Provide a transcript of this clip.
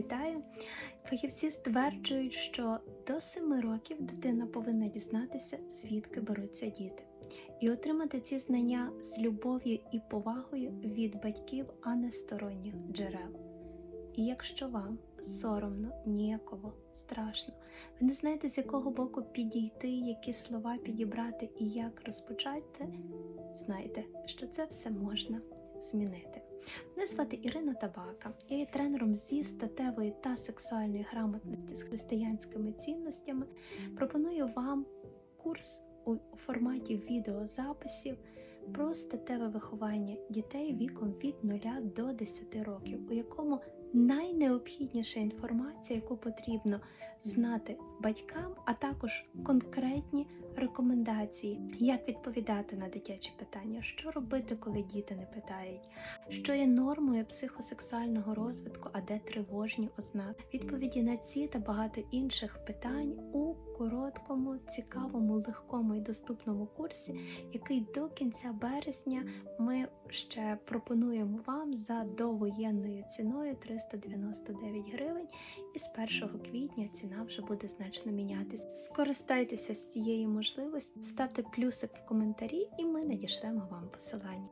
Вітаю! Фахівці стверджують, що до 7 років дитина повинна дізнатися, звідки беруться діти, і отримати ці знання з любов'ю і повагою від батьків, а не сторонніх джерел. І якщо вам соромно, ніяково, страшно, ви не знаєте, з якого боку підійти, які слова підібрати і як розпочати, знайте, що це все можна змінити. Мене звати Ірина Табака. Я є тренером зі статевої та сексуальної грамотності з християнськими цінностями. Пропоную вам курс у форматі відеозаписів про статеве виховання дітей віком від 0 до 10 років, у якому найнеобхідніша інформація, яку потрібно знати батькам, а також конкретні рекомендації, як відповідати на дитячі питання, що робити, коли діти не питають, що є нормою психосексуального розвитку, а де тривожні ознаки. Відповіді на ці та багато інших питань у короткому, цікавому, легкому і доступному курсі, який до кінця березня ми ще пропонуємо вам за довоєнною ціною 399 гривень, і з 1 квітня ціна вже буде значно мінятися. Скористайтеся з цієї можливості, ставте плюсик в коментарі, і ми надішлемо вам посилання.